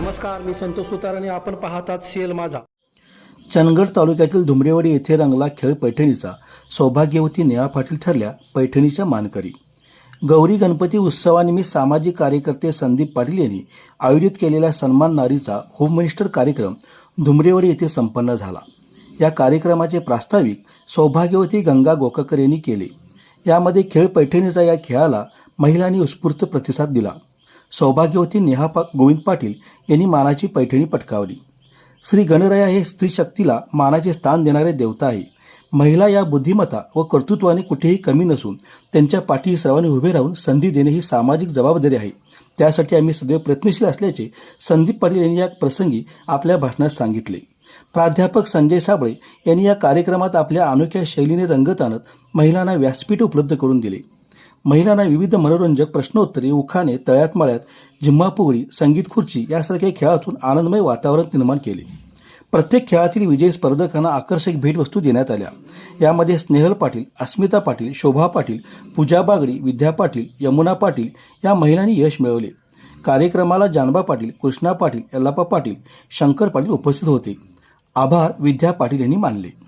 नमस्कार मी संतोष सुतार आणि आपण पाहतात सीएल माझा. चंदगड तालुक्यातील धुमरेवाडी येथे रंगला खेळ पैठणीचा सौभाग्यवती नेहा पाटील ठरल्या पैठणीच्या मानकरी. गौरी गणपती उत्सवानिमित्त सामाजिक कार्यकर्ते संदीप पाटील यांनी आयोजित केलेल्या सन्मान नारीचा होम मिनिस्टर कार्यक्रम धुमरेवाडी येथे संपन्न झाला. या कार्यक्रमाचे प्रास्ताविक सौभाग्यवती गंगा गोकाकर यांनी केले. यामध्ये खेळ पैठणीचा या खेळाला महिलांनी उत्स्फूर्त प्रतिसाद दिला. सौभाग्यवती नेहा पा गोविंद पाटील यांनी मानाची पैठणी पटकावली. श्री गणराया हे स्त्री शक्तीला मानाचे स्थान देणारे देवता आहे. महिला या बुद्धिमत्ता व कर्तृत्वाने कुठेही कमी नसून त्यांच्या पाठी सर्वांनी उभे राहून संधी देणे ही सामाजिक जबाबदारी आहे. त्यासाठी आम्ही सदैव प्रयत्नशील असल्याचे संदीप पाटील यांनी या प्रसंगी आपल्या भाषणात सांगितले. प्राध्यापक संजय साबळे यांनी या कार्यक्रमात आपल्या अनोख्या शैलीने रंगत आणत महिलांना व्यासपीठ उपलब्ध करून दिले. महिलांना विविध मनोरंजक प्रश्नोत्तरे उखाणे तळ्यात मळ्यात जिम्मापुगडी संगीत खुर्ची यासारख्या खेळातून आनंदमय वातावरण निर्माण केले. प्रत्येक खेळातील विजयी स्पर्धकांना आकर्षक भेटवस्तू देण्यात आल्या. यामध्ये स्नेहल पाटील अस्मिता पाटील शोभा पाटील पूजा बागडी विद्या पाटील यमुना पाटील या महिलांनी यश मिळवले. कार्यक्रमाला जानबा पाटील कृष्णा पाटील यल्लापा पाटील शंकर पाटील उपस्थित होते. आभार विद्या पाटील यांनी मानले.